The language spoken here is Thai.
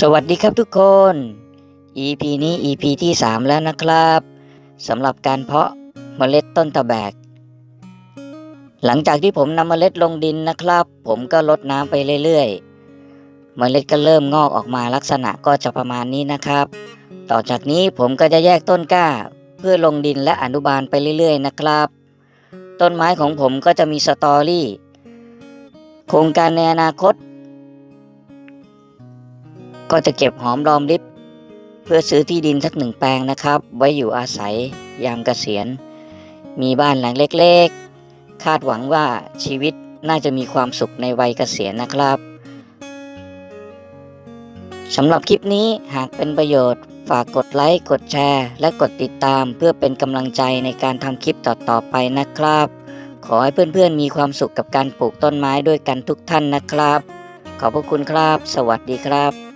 สวัสดีครับทุกคน EP นี้ EP ที่ 3 แล้วนะครับสำหรับการเพาะเมล็ดต้นตะแบก หลังจากที่ผมนำเมล็ดลงดินนะครับ ผมก็ลดน้ำไปเรื่อยๆ เมล็ดก็เริ่มงอกออกมาลักษณะก็จะประมาณนี้นะครับ ต่อจากนี้ผมก็จะแยกต้นกล้า เพื่อลงดินและอนุบาลไปเรื่อยๆ นะครับ ต้นไม้ของผมก็จะมีสตอรี่ โครงการในอนาคต ก็จะเก็บหอมรอมริบเพื่อซื้อที่ดินสักหนึ่งแปลงนะครับ ไว้อยู่อาศัยยามเกษียณ มีบ้านหลังเล็กๆ คาดหวังว่าชีวิตน่าจะมีความสุขในวัยเกษียณนะครับสำหรับคลิปนี้หากเป็นประโยชน์ ฝากกดไลค์ กดแชร์ และกดติดตามเพื่อเป็นกำลังใจในการทำคลิปต่อๆไปนะครับ ขอให้เพื่อนๆมีความสุขกับการปลูกต้นไม้ด้วยกันทุกท่านนะครับ ขอบพระคุณครับ สวัสดีครับ